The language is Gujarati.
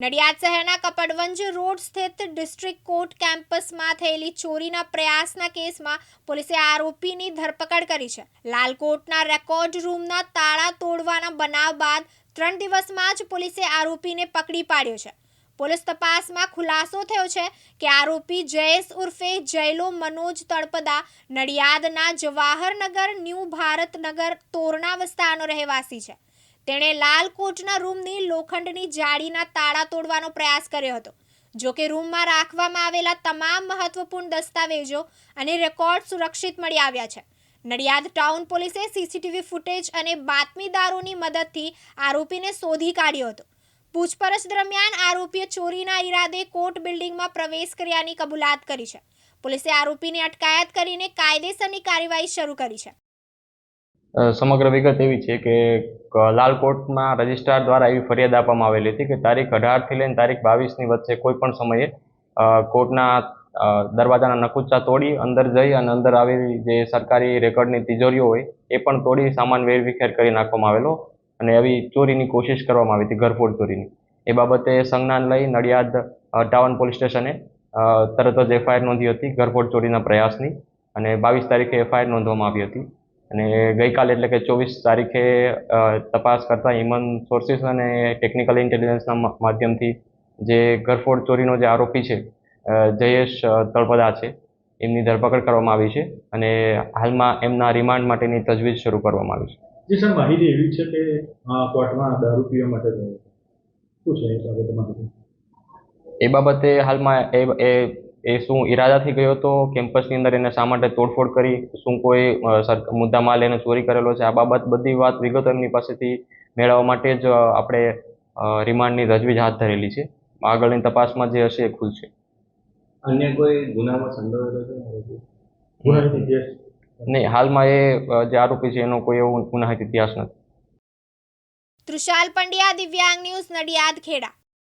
નડિયાદ શહેરના કપડવંજ રોડ સ્થિત ડિસ્ટ્રિક્ટ કોર્ટ કેમ્પસમાં થયેલી ચોરીના પ્રયાસના કેસમાં પોલીસે આરોપીની ધરપકડ કરી છે. લાલકોટના રેકોર્ડ રૂમના તાળા તોડવાના બનાવ બાદ ત્રણ દિવસમાં જ પોલીસે આરોપીને પકડી પાડ્યો છે. પોલીસ તપાસમાં ખુલાસો થયો છે કે આરોપી જયેશ ઉર્ફે જયલો મનોજ તળપદા નડિયાદના જવાહરનગર ન્યૂ ભારતનગર તોરણા વિસ્તારનો રહેવાસી છે. તેણે લાલ કોચના રૂમની લોખંડની જાળીના તાળા તોડવાનો પ્રયાસ કર્યો હતો. જોકે રૂમમાં રાખવામાં આવેલા તમામ મહત્વપૂર્ણ દસ્તાવેજો અને રેકોર્ડ સુરક્ષિત મળી આવ્યા છે. નડિયાદ ટાઉન પોલીસે સીસીટીવી ફૂટેજ અને બાતમીદારોની મદદથી આરોપીને શોધી કાઢ્યો હતો. પૂછપરછ દરમિયાન આરોપીએ ચોરીના ઈરાદે કોર્ટ બિલ્ડિંગમાં પ્રવેશ કર્યાની કબૂલાત કરી છે. પોલીસે આરોપીની અટકાયત કરીને કાયદેસરની કાર્યવાહી શરૂ કરી છે. સમગ્ર વિગત એવી છે કે લાલકોટમાં રજિસ્ટ્રાર દ્વારા એવી ફરિયાદ આપવામાં આવેલી હતી કે તારીખ અઢારથી લઈને તારીખ બાવીસની વચ્ચે કોઈ પણ સમયે કોર્ટના દરવાજાના નકુચા તોડી અંદર જઈ અને અંદર આવેલી જે સરકારી રેકોર્ડની તિજોરીઓ હોય એ પણ તોડી સામાન વેરવિખેર કરી નાખવામાં આવેલો અને આવી ચોરીની કોશિશ કરવામાં આવી હતી, ઘરફોડ ચોરીની. એ બાબતે સંજ્ઞાન લઈ નડિયાદ ટાવન પોલીસ સ્ટેશને તરત જ એફઆઈઆર નોંધી હતી, ઘરફોડ ચોરીના પ્રયાસની અને બાવીસ તારીખે એફઆઈઆર નોંધવામાં આવી હતી. અને ગઈકાલે એટલે કે ચોવીસ તારીખે તપાસ કરતા હ્યુમન સોર્સિસ અને ટેકનિકલ ઇન્ટેલિજન્સના માધ્યમથી જે ઘરફોડ ચોરીનો જે આરોપી છે જયેશ તળપદા છે, એમની ધરપકડ કરવામાં આવી છે અને હાલમાં એમના રિમાન્ડ માટેની તજવીજ શરૂ કરવામાં આવી છે. જી સર, માહિતી એવી છે કે કોર્ટમાં દારૂ માટે શું છે? એ બાબતે માહિતી એ બાબતે હાલમાં એ એ શું ઈરાદાથી ગયો હતો? કેમ્પસની અંદર એને શા માટે તોડફોડ કરી? શું કોઈ મુદ્દા માલ મુદ્દામાલ એને ચોરી કરેલો છે? આ બાબત બધી વાત વિગતો એમની પાસેથી મેળવવા માટે જ આપણે રિમાન્ડની તજવીજ હાથ ધરેલી છે. આગળની તપાસમાં જે હશે એ ખુલશે અન્ય કોઈ ગુનામાં સંડોવાયેલો છે? નહીં હાલમાં એ જે આરોપી છે એનો કોઈ એવો ગુનાહિત ઇતિહાસ નથી. તૃષાલ પંડ્યા દિવ્યાંગ ન્યૂઝ નડિયાદ ખેડા.